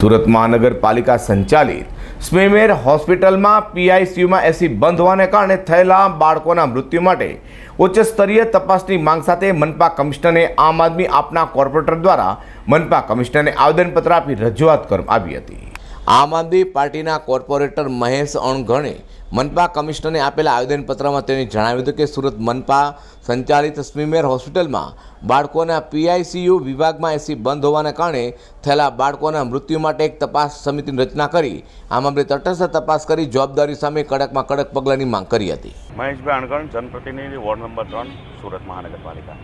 સુરત મહાનગરપાલિકા સંચાલિત સ્મેમેર હોસ્પિટલમાં પીઆઈસીયુમાં એસી બંધ હોવાને કારણે થયેલા બાળકોના મૃત્યુ માટે ઉચ્ચ સ્તરીય તપાસની માંગ સાથે મનપા કમિશનરને આમ આદમી આપના કોર્પોરેટર દ્વારા મનપા કમિશનરને આવેદનપત્ર આપી રજૂઆત કરવામાં આવી હતી. આમ આદમી પાર્ટીના કોર્પોરેટર મહેશ અણઘણે મનપા કમિશનરને આપેલા આવેદનપત્રમાં તેણે જણાવ્યું હતું કે સુરત મનપા સંચાલિત સ્મીમેર હોસ્પિટલમાં બાળકોના પીઆઈસીયુ વિભાગમાં એસી બંધ હોવાના કારણે થયેલા બાળકોના મૃત્યુ માટે એક તપાસ સમિતિની રચના કરી, આ મામલે તટસ્થ તપાસ કરી જવાબદારી સામે કડકમાં કડક પગલાંની માંગ કરી હતી. મહેશભાઈ અણગણ જનપ્રતિનિધિ વોર્ડ નંબર ત્રણ, સુરત મહાનગરપાલિકા.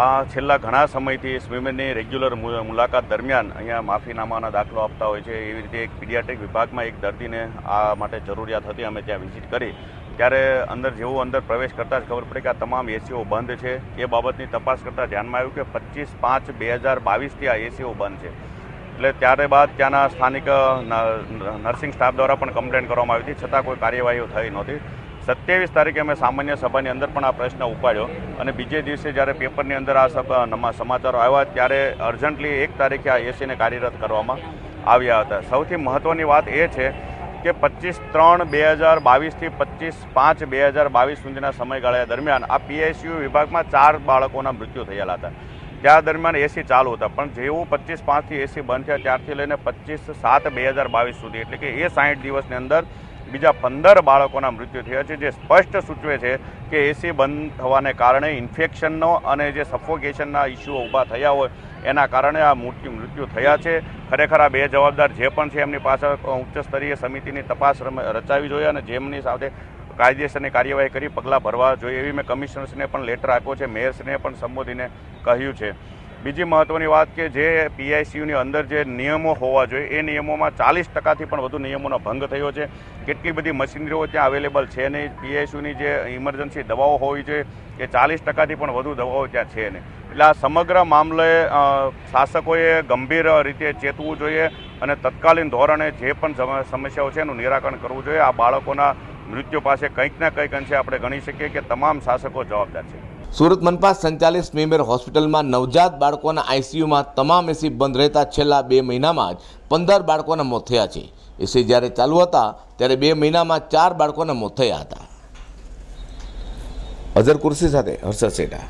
આ છેલ્લા ઘણા સમયથી સ્વિમેરની રેગ્યુલર મુલાકાત દરમિયાન અહીંયા માફીનામાના દાખલો આપતા હોય છે. એવી રીતે એક પીડિયાટ્રિક વિભાગમાં એક દર્દીને આ માટે જરૂરિયાત હતી. અમે ત્યાં વિઝિટ કરી. ત્યારે અંદર જેવું અંદર પ્રવેશ કરતાં જ ખબર પડી કે આ તમામ એસીઓ બંધ છે. એ બાબતની તપાસ કરતાં ધ્યાનમાં આવ્યું કે પચીસ પાંચ બે હજાર બાવીસથી આ એસીઓ બંધ છે. એટલે ત્યારે બાદ ત્યાંના સ્થાનિક નર્સિંગ સ્ટાફ દ્વારા પણ કમ્પ્લેન કરવામાં આવી હતી. છતાં કોઈ કાર્યવાહીઓ થઈ નહોતી. સત્યાવીસ તારીખે અમે સામાન્ય સભાની અંદર પણ આ પ્રશ્ન ઉપાડ્યો અને બીજે દિવસે જ્યારે પેપરની અંદર આ સભા સમાચારો આવ્યા ત્યારે અર્જન્ટલી એક તારીખે આ એસીને કાર્યરત કરવામાં આવ્યા હતા. સૌથી મહત્ત્વની વાત એ છે કે પચીસ ત્રણ બે હજાર બાવીસથી પચીસ પાંચ બે હજાર બાવીસ સુધીના સમયગાળા દરમિયાન આ પીએસયુ વિભાગમાં ચાર બાળકોના મૃત્યુ થયેલા હતા. ત્યાં દરમિયાન એસી ચાલુ હતા, પણ જેવું પચીસ પાંચથી એસી બંધ થયા ત્યારથી લઈને પચીસ સાત બે હજાર બાવીસ સુધી, એટલે કે એ સાઠ દિવસની અંદર બીજા પંદર બાળકોના મૃત્યુ થયા છે, જે સ્પષ્ટ સૂચવે છે કે એસી બંધ થવાને કારણે ઇન્ફેક્શનનો અને જે સફોકેશનના ઇસ્યુઓ ઊભા થયા હોય, એના કારણે આ મૃત્યુ મૃત્યુ થયા છે. ખરેખર આ બે જવાબદાર જે પણ છે, એમની પાછળ ઉચ્ચ સ્તરીય સમિતિની તપાસ રચાવી જોઈએ અને જેમની સાથે કાયદેસરની કાર્યવાહી કરી, પગલાં ભરવા જોઈએ એવી મેં કમિશનર્સને પણ લેટર આપ્યો છે મેયર્સને પણ સંબોધીને કહ્યું છે. બીજી મહત્ત્વની વાત કે જે પીઆઈસીયુની અંદર જે નિયમો હોવા જોઈએ, એ નિયમોમાં ચાલીસ ટકાથી પણ વધુ નિયમોનો ભંગ થયો છે. કેટલી બધી મશીનરીઓ ત્યાં અવેલેબલ છે નહીં? પીઆઈસીયુની જે ઇમરજન્સી દવાઓ હોવી જોઈએ એ ચાલીસ ટકાથી પણ વધુ દવાઓ ત્યાં છે નહીં. એટલે આ સમગ્ર મામલે શાસકોએ ગંભીર રીતે ચેતવું જોઈએ અને તત્કાલીન ધોરણે જે પણ સમ- સમસ્યાઓ છે એનું નિરાકરણ કરવું જોઈએ. આ બાળકોના મૃત્યુ પાસે કંઈક ને કંઈક અંશે આપણે ગણી શકીએ કે તમામ શાસકો જવાબદાર છે. સુરત મનપા સંચાલિત સ્મીમેર હોસ્પિટલમાં નવજાત બાળકોના આઈસીયુમાં તમામ એસી બંધ રહેતા છેલ્લા બે મહિનામાં જ પંદર બાળકોના મોત થયા છે. એસી જ્યારે ચાલુ હતા, ત્યારે બે મહિનામાં ચાર બાળકોના મોત થયા હતા. અઝર કુર્સી સાથે હર્ષદ સેઠા